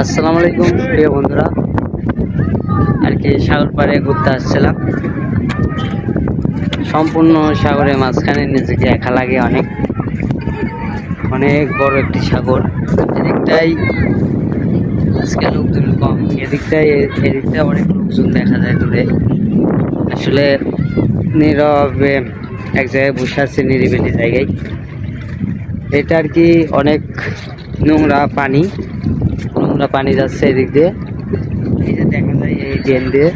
আসসালামু আলাইকুম, প্রিয় বন্ধুরা। আর কি সাগর পাড়ে ঘুরতে আসছিলাম। সম্পূর্ণ সাগরের মাঝখানে নিজেকে একা লাগে অনেক। অনেক বড় একটি সাগর। এদিকটাই আজকে লোকজন কম। এদিকটাই, এদিকটা অনেক লোকজন দেখা যায় দূরে। আসলে নীরবে এক জায়গায় বসে আছে, নিরিবিলি জায়গায়। এটা আর কি অনেক নোংরা পানি। নোংরা পানি যাচ্ছে এদিক দিয়ে। এই যে দেখা যায় এই ড্রেন দিয়ে।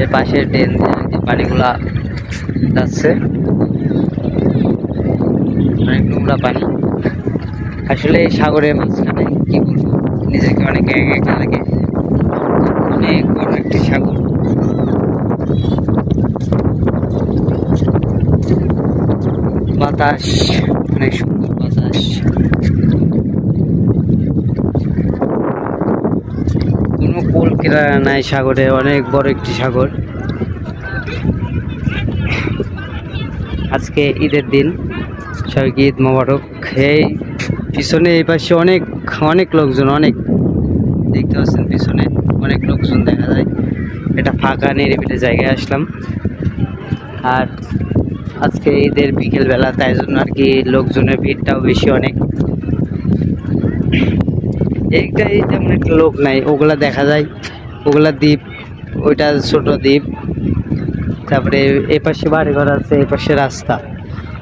এর পাশের ড্রেন দিয়ে পানিগুলা যাচ্ছে। অনেক নোংরা পানি। আসলে এই সাগরের মাঝখানে কি বলব, নিজেকে অনেক একা একা লাগে। অনেক বড় একটি সাগর। বাতাস, অনেক সুন্দর বাতাস কিনারা নাই সাগরে, অনেক বড় একটি সাগর। আজকে ঈদের দিন, সবাইকে ঈদ মোবারক। এই পিছনে এই পাশে অনেক অনেক লোকজন, অনেক। দেখতে পাচ্ছেন পিছনে অনেক লোকজন দেখা যায়। এটা ফাঁকা নিরিবিলি জায়গায় আসলাম। আর আজকে ঈদের বিকেলবেলা, তাই জন্য আর কি লোকজনের ভিড়টাও বেশি অনেক। এইটাই তেমন একটা লোক নাই, ওগুলা দেখা যায়। ওগুলা দ্বীপ, ওইটা ছোট দ্বীপ। তারপরে এ পাশে বাড়ি ঘর আছে এ পাশে রাস্তা।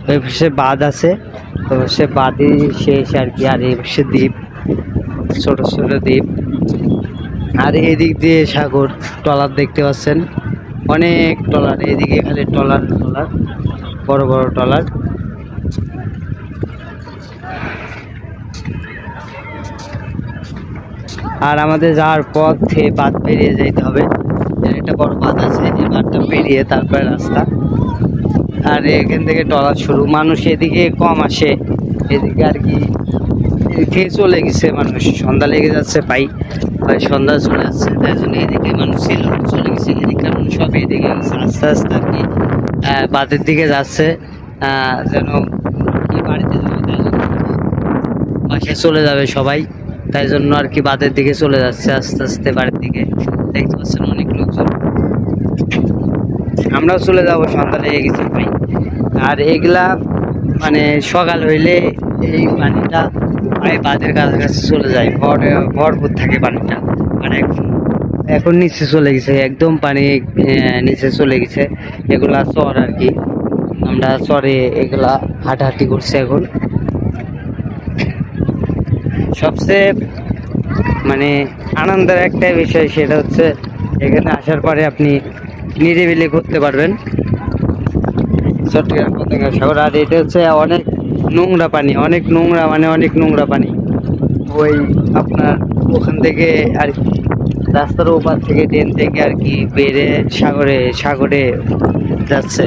ওই পাশে বাঁধ আছে ওই পাশে বাঁধই শেষ আর কি, আর এই পাশে দ্বীপ, ছোট ছোট দ্বীপ। আর এদিক দিয়ে সাগর ট্রলার দেখতে পাচ্ছেন। অনেক ট্রলার এদিকে খালি ট্রলার টলার, বড় বড় ট্রলার আর আমাদের যাওয়ার পথে বাদ পেরিয়ে যেতে হবে। একটা বড় বাঁধ আছে, এই বাঁধটা পেরিয়ে তারপরে রাস্তা। আর এখান থেকে ট্রলার শুরু। মানুষ এদিকে কম আসে, এদিকে আর কি এদিকে চলে গেছে মানুষ। সন্ধ্যা লেগে যাচ্ছে, পাই প্রায় সন্ধ্যা চলে যাচ্ছে তাই জন্য এদিকে মানুষ ছিল, চলে গেছে এদিকে। মানুষ সব এদিকে আস্তে আস্তে আর কি বাঁধের দিকে যাচ্ছে যেন কি বাড়িতে যাবে তাই জন্য। বাসায় চলে যাবে সবাই। তাই জন্য আর কি বাঁধের দিকে চলে যাচ্ছে, আস্তে আস্তে বাড়ির দিকে। দেখতে পাচ্ছেন অনেক লোকজন। আমরাও চলে যাব, সন্ধ্যা লেগে গেছে ভাই। আর এগুলা মানে সকাল হইলে এই পানিটা প্রায় বাঁধের কাছাকাছি চলে যায়। ভর, ভরপুর থাকে পানিটা। আর এখন এখন নিচে চলে গেছে, একদম পানি নিচে চলে গেছে। এগুলা চর আর কি। আমরা চরে এগুলা হাঁটাহাঁটি করছি এখন। সবচেয়ে মানে আনন্দের একটাই বিষয় সেটা হচ্ছে এখানে আসার পরে আপনি নিরিবিলি করতে পারবেন। চট্টগ্রাম পতেঙ্গা সাগর আর এটা হচ্ছে অনেক নোংরা পানি, অনেক নোংরা মানে অনেক নোংরা পানি। ওই আপনার ওখান থেকে আর কি, রাস্তার ওপার থেকে ট্রেন থেকে আর কি বেড়ে সাগরে সাগরে যাচ্ছে।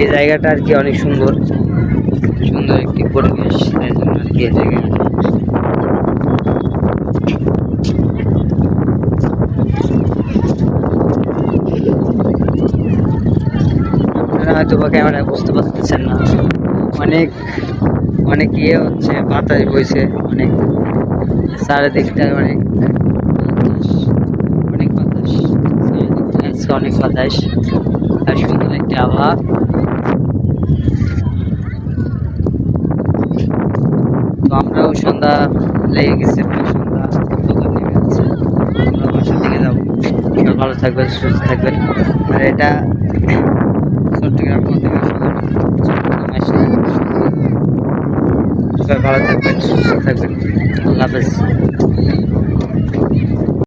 এই জায়গাটা আর কি অনেক সুন্দর। সুন্দর একটি পরিবেশ, তাই আর কি হয়তো বা ক্যামেরায় বুঝতে পারতেছেন না। অনেক অনেক ইয়ে হচ্ছে, বাতাস বইছে, অনেক চারিদিকটায় অনেক অনেক বাতাস অনেক বাতাস। আর সুন্দর একটি আবহাওয়া। আমরাও সন্ধ্যা লেগে গেছে সন্ধ্যা বাসার দিকে যাব। সব ভালো থাকবেন, সুস্থ থাকবেন। আর এটা চট্টগ্রাম সবাই ভালো থাকবেন, সুস্থ থাকবেন। আল্লাহ হাফেজ।